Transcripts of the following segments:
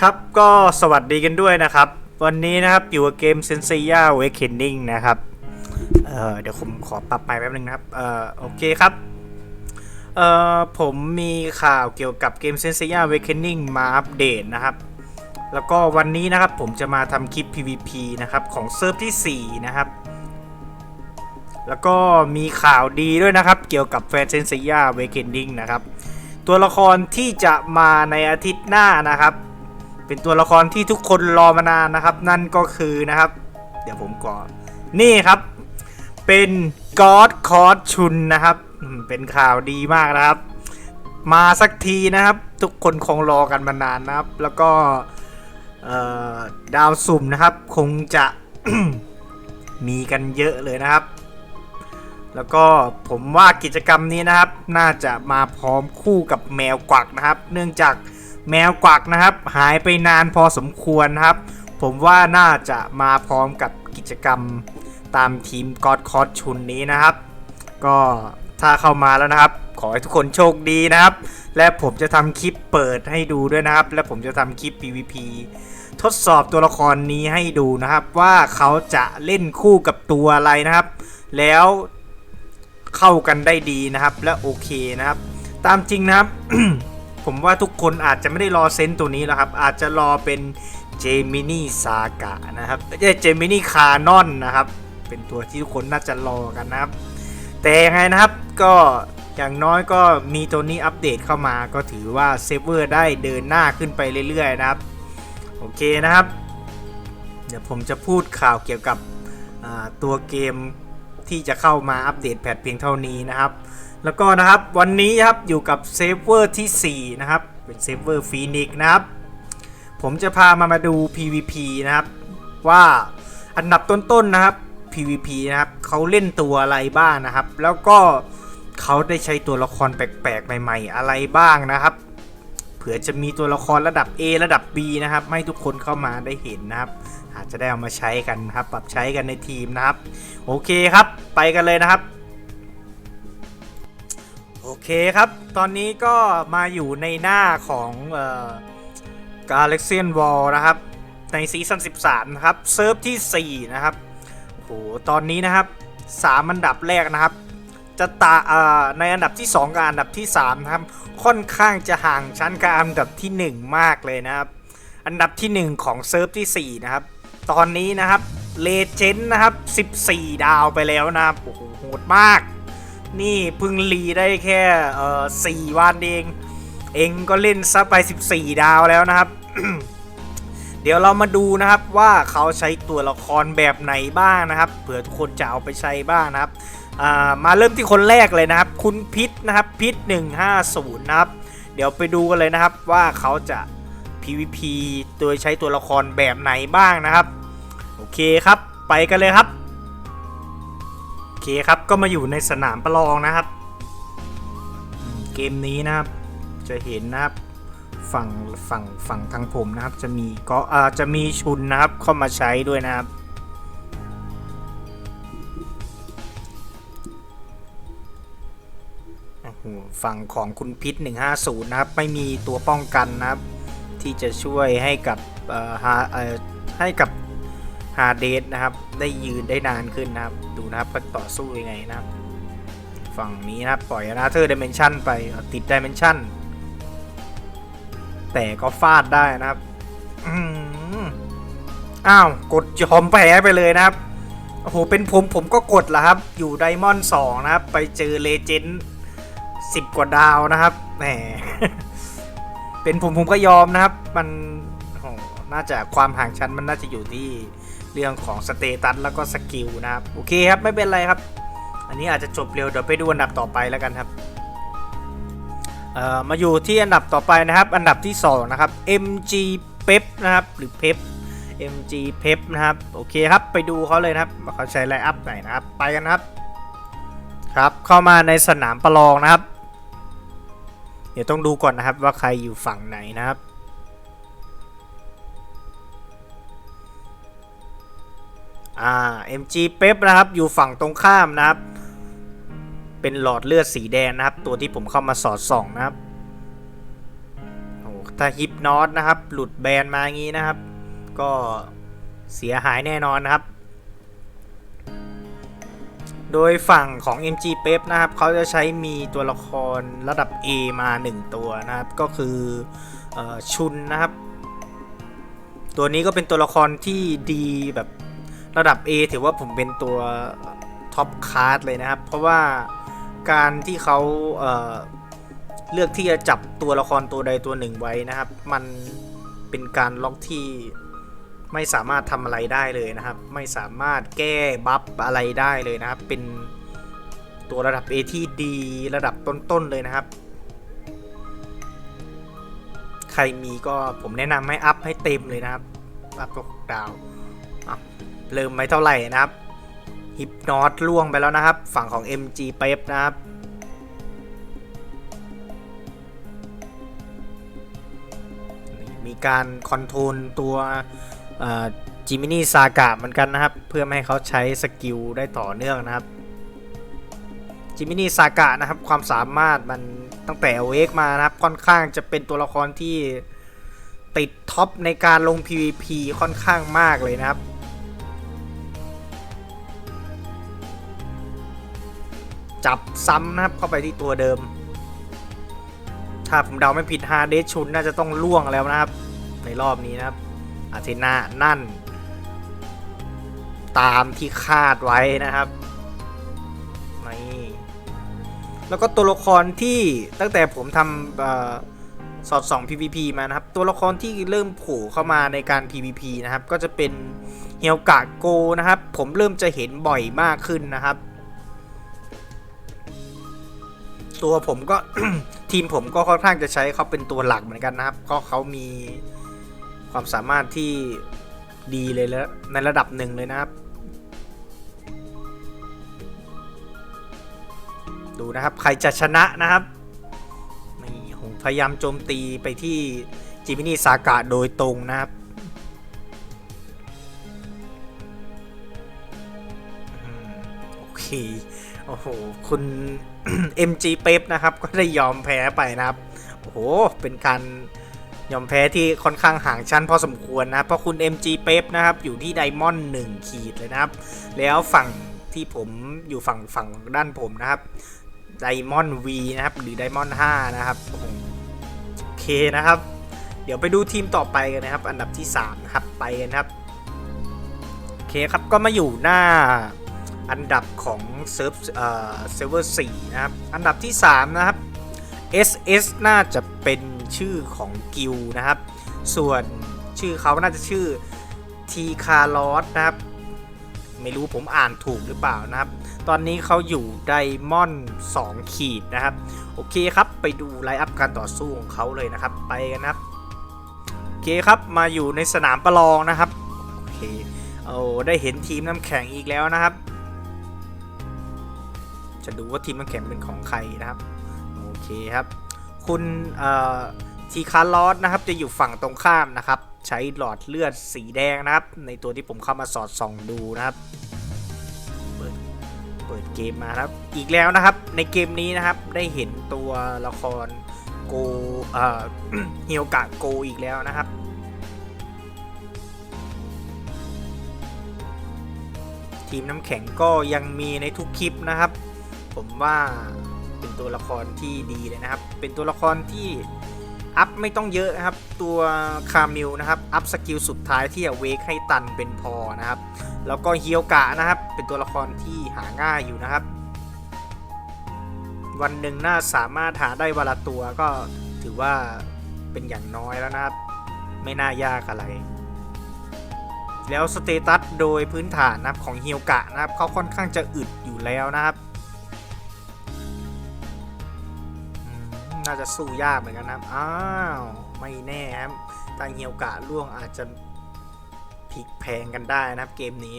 ครับก็สวัสดีกันด้วยนะครับ วันนี้นะครับอยู่กับเกม s e n s e i a Awakening นะครับเอ่อเดี๋ยวผมขอปรับไปแป๊บนึงนะครับเอ่อโอเคครับเอ่อผมมีข่าวเกี่ยวกับเกม s e n s e i a Awakening มาอัปเดตนะครับ แล้วก็วันนี้นะครับผมจะมาทำคลิป PVP นะครับของเซิร์ฟที่ 4 นะครับ แล้วก็มีข่าวดีด้วยนะครับ เกี่ยวกับแฟนเซนเซีย Awakening นะครับตัวละครที่จะมาในอาทิตย์หน้านะครับ เป็นตัวละครที่ทุกคนรอมานานนะครับ นั่นก็คือนะครับ เดี๋ยวผมก่อนนี่ครับ เป็นกอดคอร์ชุนนะครับเป็นข่าวดีมากนะครับ มาสักทีนะครับ ทุกคนคงรอกันมานานนะครับ แล้วก็ดาวสุ่มนะครับ คงจะมีกันเยอะเลยนะครับ แล้วก็ผมว่ากิจกรรมนี้นะครับ น่าจะมาพร้อมคู่กับแมวกวักนะครับ เนื่องจาก แมวกวักนะครับ หายไปนานพอสมควรนะครับ ผมว่าน่าจะมาพร้อมกับกิจกรรมตามทีมกอดคอร์ชุนนี้นะครับ ก็ถ้าเข้ามาแล้วนะครับ ขอให้ทุกคนโชคดีนะครับ และผมจะทำคลิปเปิดให้ดูด้วยนะครับ และผมจะทำคลิป PVP ทดสอบตัวละครนี้ให้ดูนะครับ ว่าเขาจะเล่นคู่กับตัวอะไรนะครับ แล้วเข้ากันได้ดีนะครับ และโอเคนะครับ ตามจริงนะครับ ผมว่าทุกคนอาจจะไม่ได้รอเซนต์ตัวนี้แล้วครับ อาจจะรอเป็นเจมินี่ซากะนะครับเจมินี่คานอนนะครับ เป็นตัวที่ทุกคนน่าจะรอกันนะครับ แต่ยังไงนะครับก็อย่างน้อยก็มีตัวนี้อัปเดตเข้ามาก็ถือว่าเซฟเวอร์ได้เดินหน้าขึ้นไปเรื่อยๆนะครับ โอเคนะครับ เดี๋ยวผมจะพูดข่าวเกี่ยวกับตัวเกมที่จะเข้ามาอัปเดตแพทเพียงเท่านี้นะครับ แล้วก็นะครับวันนี้ครับอยู่กับเซฟเวอร์ที่ 4 นะครับ เป็นเซฟเวอร์ฟีนิกนะครับ ผมจะพามามาดู PVP นะครับ ว่าอันดับต้นๆนะครับ PVP นะครับเขาเล่นตัวอะไรบ้างนะครับ แล้วก็เขาได้ใช้ตัวละครแปลกๆ ใหม่ๆ อะไรบ้างนะครับเผื่อจะมีตัวละครระดับ A ระดับ B นะครับให้ทุกคนเข้ามาได้เห็นนะครับ อาจจะได้เอามาใช้กันนะครับ ปรับใช้กันในทีมนะครับ โอเคครับ ไปกันเลยนะครับ โอเคครับ ตอนนี้ก็มาอยู่ในหน้าของเอ่อ Galaxian Wall นะครับ ในซีซั่น13 นะครับ เซิร์ฟที่ 4 นะครับโอ้โหตอนนี้นะครับ 3 อันดับแรกนะครับ จะตาเอ่อในอันดับที่ 2 กับอันดับที่3นะครับ ค่อนข้างจะห่างชั้นกับอันดับที่ 1 มากเลยนะครับ อันดับที่ 1 ของเซิร์ฟที่ 4 นะครับ ตอนนี้นะครับเลเจนด์นะครับ 14 ดาวไปแล้วนะครับโอ้โหโหดมาก นี่พึ่งรีได้แค่เอ่อ4วันเอง เองก็เล่นซะไป 14 ดาวแล้วนะครับ เดี๋ยวเรามาดูนะครับว่าเขาใช้ตัวละครแบบไหนบ้างนะครับ เผื่อทุกคนจะเอาไปใช้บ้างนะครับามาเริ่มที่คนแรกเลยนะครับ คุณพิษนะครับพิษ150นะครับ เดี๋ยวไปดูกันเลยนะครับว่าเขาจะ PVP โดยใช้ตัวละครแบบไหนบ้างนะครับ โอเคครับ ไปกันเลยครับ เคครับ ก็มาอยู่ในสนามประลองนะครับ เกมนี้นะครับ จะเห็นนะครับฝั่งฝั่งฝั่งทางผมนะครับ จะมีก็อาจะมีชุนนะครับเข้ามาใช้ด้วยนะครับอ้โหฝั่งของคุณพิษ 150 นะครับ ไม่มีตัวป้องกันนะครับ ที่จะช่วยให้กับเอ่อฮาเอ่อให้กับ ฮาเดสนะครับ ได้ยืนได้นานขึ้นนะครับ ดูนะครับว่าต่อสู้ยังไงนะครับ ฝั่งนี้นะครับ ปล่อยนาเธอร์ดิเมนชันไปติดดิเมนชันแต่ก็ฟาดได้นะครับอ้าว กดยอมแพ้ไปเลยนะครับ โอ้โห เป็นผมผมก็กดละครับ อยู่ไดมอนด์สองนะครับ ไปเจอเลเจนด์สิบกว่าดาวนะครับ แหม เป็นผมผมก็ยอมนะครับ มันโอ้โหน่าจะความห่างชั้นมันน่าจะอยู่ที่ เรื่องของสเตตัสแล้วก็สกิลนะครับโอเคครับไม่เป็นไรครับ อันนี้อาจจะจบเร็วเดี๋ยวไปดูอันดับต่อไปแล้วกันครับมาอยู่ที่อันดับต่อไปนะครับ อันดับที่ 2 นะครับ MG Pep นะครับหรือ Pep MG Pep นะครับโอเคครับไปดูเขาเลยนะครับว่าเขาใช้ไลน์อัพไหนนะครับไปกันครับครับเข้ามาในสนามประลองนะครับ เดี๋ยวต้องดูก่อนนะครับว่าใครอยู่ฝั่งไหนนะครับ อ่า MG เป๊ปนะครับ อยู่ฝั่งตรงข้ามนะครับ เป็นหลอดเลือดสีแดงนะครับ ตัวที่ผมเข้ามาสอดส่องนะครับโอเคถ้าฮิปนอตนะครับ หลุดแบนมาอย่างนี้นะครับ ก็เสียหายแน่นอนนะครับ โดยฝั่งของ MG p e p นะครับ เขาจะใช้มีตัวละครระดับ A มา 1 ตัวนะครับ ก็คืออชุนนะครับ ตัวนี้ก็เป็นตัวละครที่ดีแบบ ระดับ A ถือว่าผมเป็นตัวท็อปคาร์ดเลยนะครับ เพราะว่าการที่เขาเเลือกที่จะจับตัวละครตัวใดตัวหนึ่งไว้นะครับ มันเป็นการล็อกที่ไม่สามารถทำอะไรได้เลยนะครับ ไม่สามารถแก้บัฟอะไรได้เลยนะครับ เป็นตัวระดับ A ที่ดีระดับต้นๆเลยนะครับ ใครมีก็ผมแนะนำให้อัพให้เต็มเลยนะครับ อัพก็ดาว เริ่มไม่เท่าไหร่นะครับฮิปนอตล่วงไปแล้วนะครับ ฝั่งของ MG เป๊ปนะครับมีการคอนโทรลตัวจิมินี่ซากะเหมือนกันนะครับ เพื่อไม่ให้เขาใช้สกิลได้ต่อเนื่องนะครับจิมินี่ซากะนะครับ ความสามารถมันตั้งแต่เวกมานะครับ ค่อนข้างจะเป็นตัวละครที่ติดท็อปในการลง PVP ค่อนข้างมากเลยนะครับ จับซ้ำนะครับเข้าไปที่ตัวเดิม ถ้าผมเดาไม่ผิดฮาเดชชุนน่าจะต้องล่วงแล้วนะครับ ในรอบนี้นะครับ อาเทนานั่น ตามที่คาดไว้นะครับนี่แล้วก็ตัวละครที่ตั้งแต่ผมทำออสอดส่อง PVP มานะครับ ตัวละครที่เริ่มโผล่เข้ามาในการ PVP นะครับ ก็จะเป็นเฮียวกะโกนะครับ ผมเริ่มจะเห็นบ่อยมากขึ้นนะครับ ตัวผมก็ ทีมผมก็ค่อนข้างจะใช้เขาเป็นตัวหลักเหมือนกันนะครับ ก็เขามีความสามารถที่ดีเลยแล้วในระดับหนึ่งเลยนะครับ ดูนะครับใครจะชนะนะครับนี่ผมพยายามโจมตีไปที่จิมินี่ซากะโดยตรงนะครับโอเค โอ้โห คุณ MG เป๊ปนะครับ ก็ได้ยอมแพ้ไปนะครับ โอ้โห เป็นการยอมแพ้ที่ค่อนข้างห่างชั้นพอสมควรนะ เพราะคุณ MG เป๊ปนะครับ อยู่ที่ไดมอนด์1ขีดเลยนะครับ แล้วฝั่งที่ผมอยู่ฝั่งฝั่งด้านผมนะครับไดมอนด์ V นะครับ หรือไดมอนด์5นะครับโอ้โหโอเคนะครับ เดี๋ยวไปดูทีมต่อไปกันนะครับ อันดับที่ 3 นะครับ ไปกันครับ โอเคครับก็มาอยู่หน้า อันดับของเซิร์ฟเอ่อเซิร์ฟเวอร์4นะครับ อันดับที่ 3 นะครับ SS น่าจะเป็นชื่อของกิลนะครับ ส่วนชื่อเขาน่าจะชื่อ T c a r l o s นะครับ ไม่รู้ผมอ่านถูกหรือเปล่านะครับ ตอนนี้เขาอยู่ไดมอนด์2ขีดนะครับ โอเคครับไปดูไลฟ์อัพการต่อสู้ของเขาเลยนะครับ ไปกันนะครับ โอเคครับมาอยู่ในสนามประลองนะครับ โอเค เอาได้เห็นทีมน้ำแข็งอีกแล้วนะครับ จะดูว่าทีมน้ำแข็งเป็นของใครนะครับ โอเคครับ คุณทีคาร์ลอสนะครับจะอยู่ฝั่งตรงข้ามนะครับ ใช้หลอดเลือดสีแดงนะครับ ในตัวที่ผมเข้ามาสอดส่องดูนะครับ เปิดเปิดเกมมาครับ อีกแล้วนะครับ ในเกมนี้นะครับได้เห็นตัวละครโกเอ่อเฮียวกะโกอีกแล้วนะครับทีมน้ำแข็งก็ยังมีในทุกคลิปนะครับ ผมว่าเป็นตัวละครที่ดีเลยนะครับ เป็นตัวละครที่อัพไม่ต้องเยอะนะครับ ตัวคามิลนะครับ อัพสกิลสุดท้ายที่จะเวกให้ตันเป็นพอนะครับ แล้วก็เฮียวกะนะครับ เป็นตัวละครที่หาง่ายอยู่นะครับ วันหนึ่งน่าสามารถหาได้วันละตัวก็ถือว่าเป็นอย่างน้อยแล้วนะครับ ไม่น่ายากอะไร แล้วสเตตัสโดยพื้นฐานนะครับของเฮียวกะนะครับเขาค่อนข้างจะอึดอยู่แล้วนะครับ น่าจะสู้ยากเหมือนกันนะครับ อ้าว ไม่แน่ครับทาเฮียวกะล่วงอาจจะพลิกแพงกันได้นะครับเกมนี้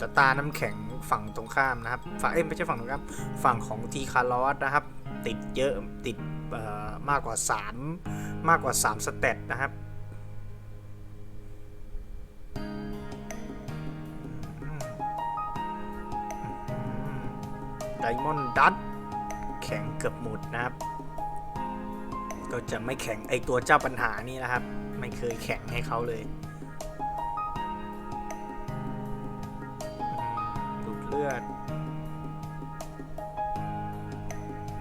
จะตาน้ำแข็งฝั่งตรงข้ามนะครับ ฝั่งเอ้ไม่ใช่ฝั่งตรงข้าม ฝั่งของทีคาร์ลอสนะครับ ติดเยอะติดมากกว่า 3 มากกว่า 3 สเตตนะครับ ดัตแข็งเกือบหมดนะครับ ก็จะไม่แข็งไอตัวเจ้าปัญหานี่นะครับ ไม่เคยแข็งให้เขาเลยอืมดูดเลือด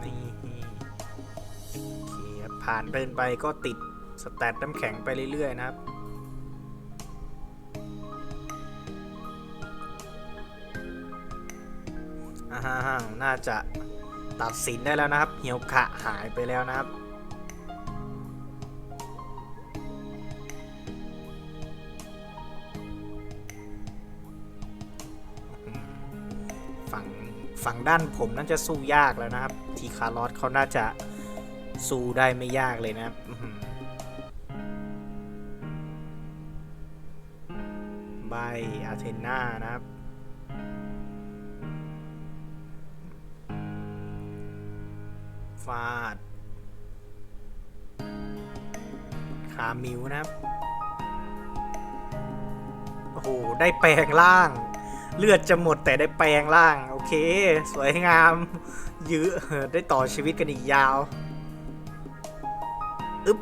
นี่โอเคครับผ่านเดินไปก็ติดสแตตน้ำแข็งไปเรื่อยๆนะครับ อ่าฮะน่าจะตัดสินได้แล้วนะครับ เหี่ยวขะหายไปแล้วนะครับ ฝั่งฝั่งด้านผมน่าจะสู้ยากแล้วนะครับ ทีคาร์ลอสเขาน่าจะสู้ได้ไม่ยากเลยนะครับใบอาเทนานะครับ ฟาด คามิวนะครับ โอ้โห ได้แปลงร่าง เลือดจะหมดแต่ได้แปลงร่าง โอเค สวยงาม ยื้อได้ต่อชีวิตกันอีกยาวอึ๊บ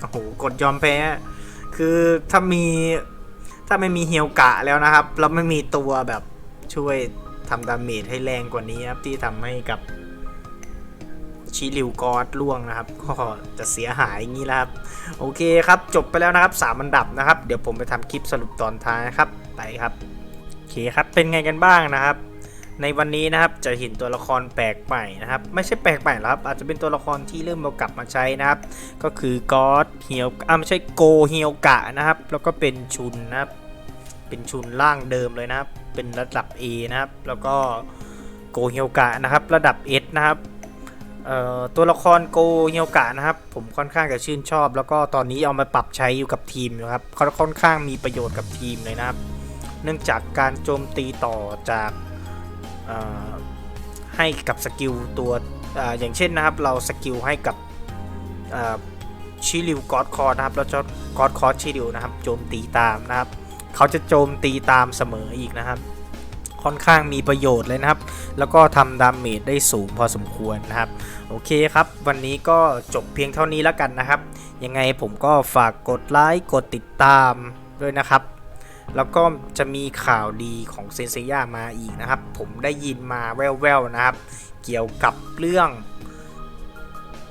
โอ้โห กดยอมแพ้ คือถ้ามี ถ้าไม่มีเฮียวกะแล้วนะครับแล้วไม่มีตัวแบบช่วยทำดาเมจให้แรงกว่านี้ครับที่ทำให้กับชิลิวกอดล่วงนะครับ ก็จะเสียหายอย่างนี้แล้วครับ โอเคครับจบไปแล้วนะครับสามอันดับนะครับ เดี๋ยวผมไปทำคลิปสรุปตอนท้ายนะครับ ไปครับโอเคครับเป็นไงกันบ้างนะครับ ในวันนี้นะครับจะเห็นตัวละครแปลกใหม่นะครับ ไม่ใช่แปลกใหม่หรอกครับอาจจะเป็นตัวละครที่เริ่มเอากลับมาใช้นะครับ ก็คือกอดเฮียวอ่าไม่ใช่โกเฮียวกะนะครับ แล้วก็เป็นชุนนะครับ เป็นชุนล่างเดิมเลยนะครับ เป็นระดับ A นะครับ แล้วก็โกเฮียวกะนะครับ ระดับ S นะครับตัวละครโกเฮียวกะนะครับ ผมค่อนข้างจะชื่นชอบ แล้วก็ตอนนี้เอามาปรับใช้อยู่กับทีมอยู่ครับเขาค่อนข้างมีประโยชน์กับทีมเลยนะครับ เนื่องจากการโจมตีต่อจากให้กับสกิลตัวอออย่างเช่นนะครับ เราสกิลให้กับชิลิวกอดคอนะครับแล้วจะกอดคอชิลิวนะครับโจมตีตามนะครับ เขาจะโจมตีตามเสมออีกนะครับ ค่อนข้างมีประโยชน์เลยนะครับ แล้วก็ทำดาเมจได้สูงพอสมควรนะครับ โอเคครับ วันนี้ก็จบเพียงเท่านี้แล้วกันนะครับ ยังไงผมก็ฝากกดไลค์กดติดตามด้วยนะครับแล้วก็จะมีข่าวดีของเซนเซียมาอีกนะครับ ผมได้ยินมาแว่วๆนะครับ เกี่ยวกับเรื่อง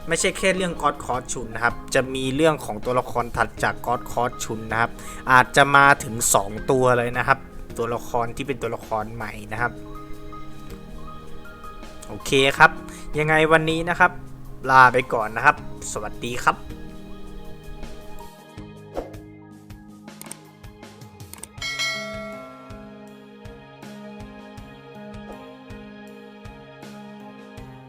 ไม่ใช่แค่เรื่องกอดคอร์ชุนนะครับ จะมีเรื่องของตัวละครถัดจากกอดคอร์ชุนนะครับ อาจจะมาถึง 2 ตัวเลยนะครับ ตัวละครที่เป็นตัวละครใหม่นะครับ โอเคครับ ยังไงวันนี้นะครับ ลาไปก่อนนะครับ สวัสดีครับ